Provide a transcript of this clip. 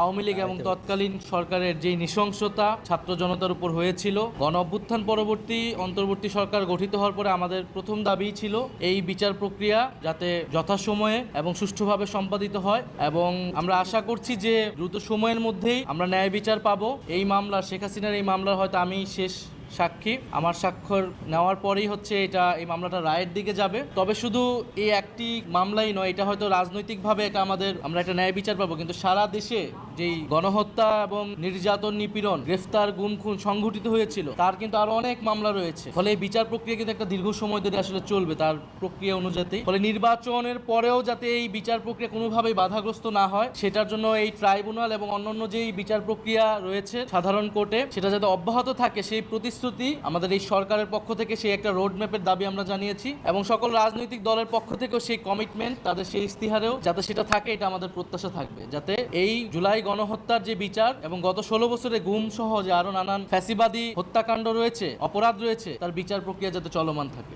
আওয়ামী লীগ এবং তৎকালীন সরকারের যে নৃশংসতা ছাত্র জনতার উপর হয়েছিল গণ অভ্যুত্থান পরবর্তী অন্তর্বর্তী সরকার গঠিত হওয়ার পরে আমাদের প্রথম দাবি ছিল এই বিচার প্রক্রিয়া যাতে যথাসময়ে এবং সুষ্ঠুভাবে সম্পাদিত হয় এবং আমরা আশা করছি যে দ্রুত সময়ের মধ্যেই আমরা ন্যায় বিচার পাবো। এই মামলা শেখ হাসিনার এই মামলার হয়তো আমি শেষ সাক্ষী। আমার স্বাক্ষর নেওয়ার পরেই হচ্ছে এটা এই মামলাটা রায়ের দিকে যাবে। তবে শুধু এই একটি মামলাই নয় এটা হয়তো রাজনৈতিকভাবে এটা আমাদের আমরা একটা ন্যায় বিচার পাবো। কিন্তু সারা দেশে যেই গণহত্যা এবং নির্যাতন নিপীড়ন, গ্রেফতার গুম খুন সংঘটিত হয়েছিল, তার কিন্তু আরও অনেক মামলা রয়েছে। ফলে এই বিচার প্রক্রিয়া কিন্তু একটা দীর্ঘ সময় ধরে আসলে চলবে তার প্রক্রিয়া অনুযায়ী। ফলে নির্বাচনের পরেও যাতে এই বিচার প্রক্রিয়া কোনোভাবেই বাধাগ্রস্ত না হয়, সেটার জন্য এই ট্রাইব্যুনাল এবং অন্যান্য যেই বিচার প্রক্রিয়া রয়েছে সাধারণ কোর্টে, সেটা যাতে অব্যাহত থাকে, সেই প্রতিশ্রুতি আমাদের এই সরকারের পক্ষ থেকে, সেই একটা রোড ম্যাপের দাবি আমরা জানিয়েছি। এবং সকল রাজনৈতিক দলের পক্ষ থেকেও সেই কমিটমেন্ট তাদের সেই ইস্তিহারেও যাতে সেটা থাকে, এটা আমাদের প্রত্যাশা থাকবে। যাতে এই জুলাই গণহত্যার যে বিচার এবং গত ষোলো বছরে গুম সহ যে আরও নানান ফ্যাসিবাদী হত্যাকাণ্ড রয়েছে, অপরাধ রয়েছে, তার বিচার প্রক্রিয়া যাতে চলমান থাকে।